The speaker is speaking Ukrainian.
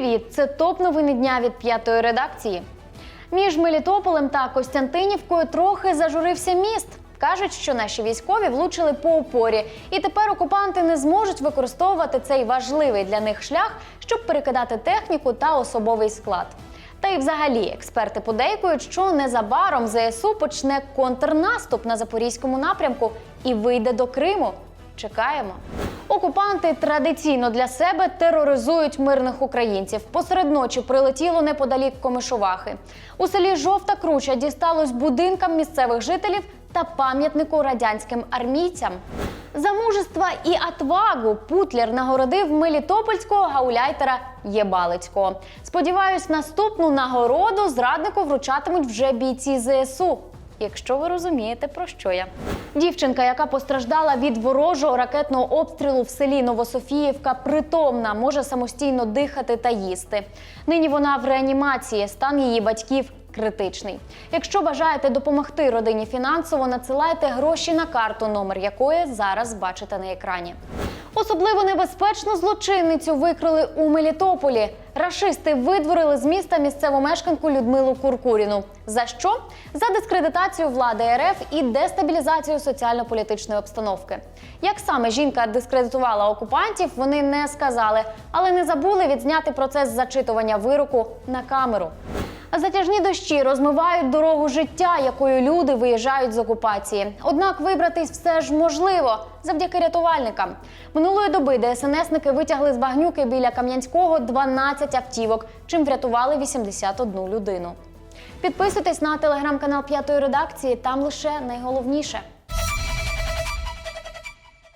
Привіт! Це топ новини дня від п'ятої редакції. Між Мелітополем та Костянтинівкою трохи зажурився міст. Кажуть, що наші військові влучили по опорі, і тепер окупанти не зможуть використовувати цей важливий для них шлях, щоб перекидати техніку та особовий склад. Та й взагалі експерти подейкують, що незабаром ЗСУ почне контрнаступ на запорізькому напрямку і вийде до Криму. Чекаємо. Окупанти традиційно для себе тероризують мирних українців. Посеред ночі прилетіло неподалік Комишувахи. У селі Жовта Круча дісталось будинкам місцевих жителів та пам'ятнику радянським армійцям. За мужество і атвагу Путлер нагородив мелітопольського гауляйтера Єбалицького. Сподіваюсь, наступну нагороду зраднику вручатимуть вже бійці ЗСУ. Якщо ви розумієте, про що я. Дівчинка, яка постраждала від ворожого ракетного обстрілу в селі Новософіївка, притомна, може самостійно дихати та їсти. Нині вона в реанімації, стан її батьків критичний. Якщо бажаєте допомогти родині фінансово, надсилайте гроші на карту, номер якої зараз бачите на екрані. Особливо небезпечну злочинницю викрили у Мелітополі. Рашисти видворили з міста місцеву мешканку Людмилу Куркуріну. За що? За дискредитацію влади РФ і дестабілізацію соціально-політичної обстановки. Як саме жінка дискредитувала окупантів, вони не сказали, але не забули відзняти процес зачитування вироку на камеру. Затяжні дощі розмивають дорогу життя, якою люди виїжджають з окупації. Однак вибратись все ж можливо завдяки рятувальникам. Минулої доби ДСНСники витягли з багнюки біля Кам'янського 12 автівок, чим врятували 81 людину. Підписуйтесь на телеграм-канал п'ятої редакції. Там лише найголовніше.